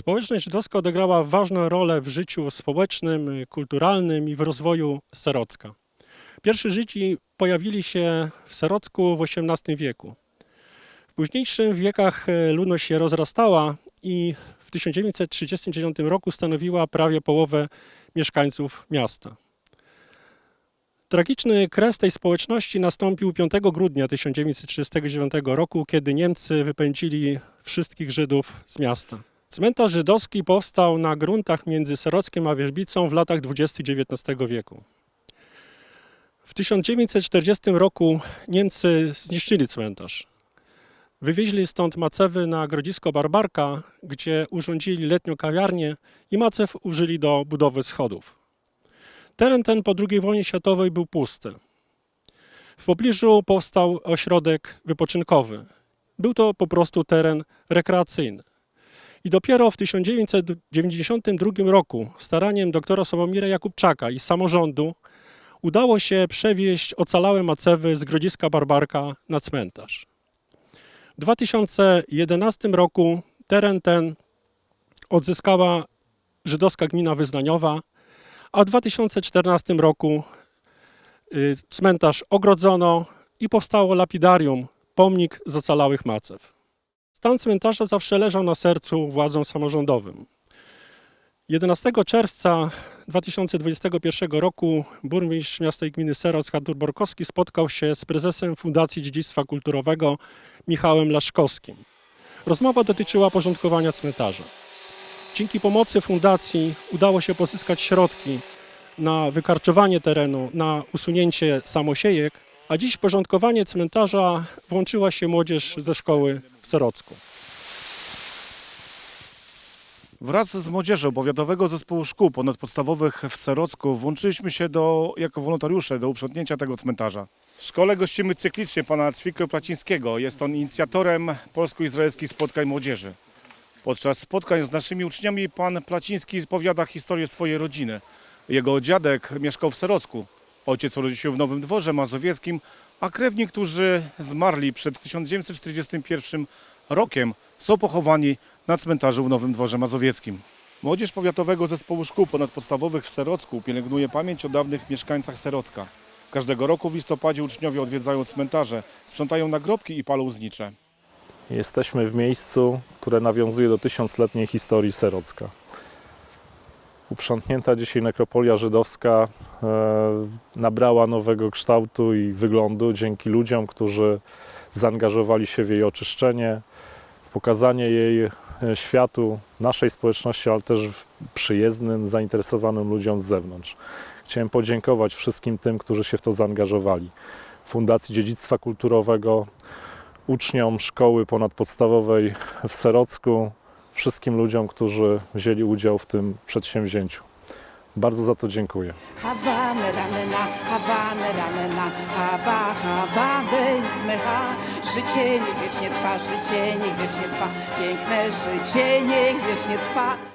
Społeczność żydowska odegrała ważną rolę w życiu społecznym, kulturalnym i w rozwoju Serocka. Pierwsi Żydzi pojawili się w Serocku w XVIII wieku. W późniejszych wiekach e, ludność się rozrastała i w 1939 roku stanowiła prawie połowę mieszkańców miasta. Tragiczny kres tej społeczności nastąpił 5 grudnia 1939 roku, kiedy Niemcy wypędzili wszystkich Żydów z miasta. Cmentarz żydowski powstał na gruntach między Serockiem a Wierzbicą w latach 20 XIX wieku. W 1940 roku Niemcy zniszczyli cmentarz. Wywieźli stąd macewy na grodzisko Barbarka, gdzie urządzili letnią kawiarnię i macew użyli do budowy schodów. Teren ten po II wojnie światowej był pusty. W pobliżu powstał ośrodek wypoczynkowy. Był to po prostu teren rekreacyjny. I dopiero w 1992 roku staraniem doktora Sławomira Jakubczaka i samorządu udało się przewieźć ocalałe macewy z grodziska Barbarka na cmentarz. W 2011 roku teren ten odzyskała żydowska gmina wyznaniowa, a w 2014 roku y, cmentarz ogrodzono i powstało lapidarium, pomnik z ocalałych macew. Stan cmentarza zawsze leżał na sercu władzom samorządowym. 11 czerwca 2021 roku burmistrz miasta i gminy Seroc Artur Borkowski spotkał się z prezesem Fundacji Dziedzictwa Kulturowego Michałem Laszkowskim. Rozmowa dotyczyła porządkowania cmentarza. Dzięki pomocy fundacji udało się pozyskać środki na wykarczowanie terenu, na usunięcie samosiejek, a dziś w porządkowanie cmentarza włączyła się młodzież ze szkoły w Serocku. Wraz z młodzieżą Powiatowego Zespołu Szkół Ponadpodstawowych w Serocku włączyliśmy się do, jako wolontariusze do uprzątnięcia tego cmentarza. W szkole gościmy cyklicznie pana Cwika Placińskiego. Jest on inicjatorem polsko-izraelskich spotkań młodzieży. Podczas spotkań z naszymi uczniami pan Placiński spowiada historię swojej rodziny. Jego dziadek mieszkał w Serocku. Ojciec urodził się w Nowym Dworze Mazowieckim, a krewni, którzy zmarli przed 1941 rokiem, są pochowani na cmentarzu w Nowym Dworze Mazowieckim. Młodzież Powiatowego Zespołu Szkół Ponadpodstawowych w Serocku pielęgnuje pamięć o dawnych mieszkańcach Serocka. Każdego roku w listopadzie uczniowie odwiedzają cmentarze, sprzątają nagrobki i palą znicze. Jesteśmy w miejscu, które nawiązuje do tysiącletniej historii Serocka. Uprzątnięta dzisiaj nekropolia żydowska nabrała nowego kształtu i wyglądu dzięki ludziom, którzy zaangażowali się w jej oczyszczenie, w pokazanie jej e, światu, naszej społeczności, ale też przyjezdnym, zainteresowanym ludziom z zewnątrz. Chciałem podziękować wszystkim tym, którzy się w to zaangażowali. Fundacji Dziedzictwa Kulturowego, uczniom szkoły ponadpodstawowej w Serocku, wszystkim ludziom, którzy wzięli udział w tym przedsięwzięciu. Bardzo za to dziękuję. Życie wiecznie trwa, życie wiecznie trwa, piękne życie wiecznie trwa.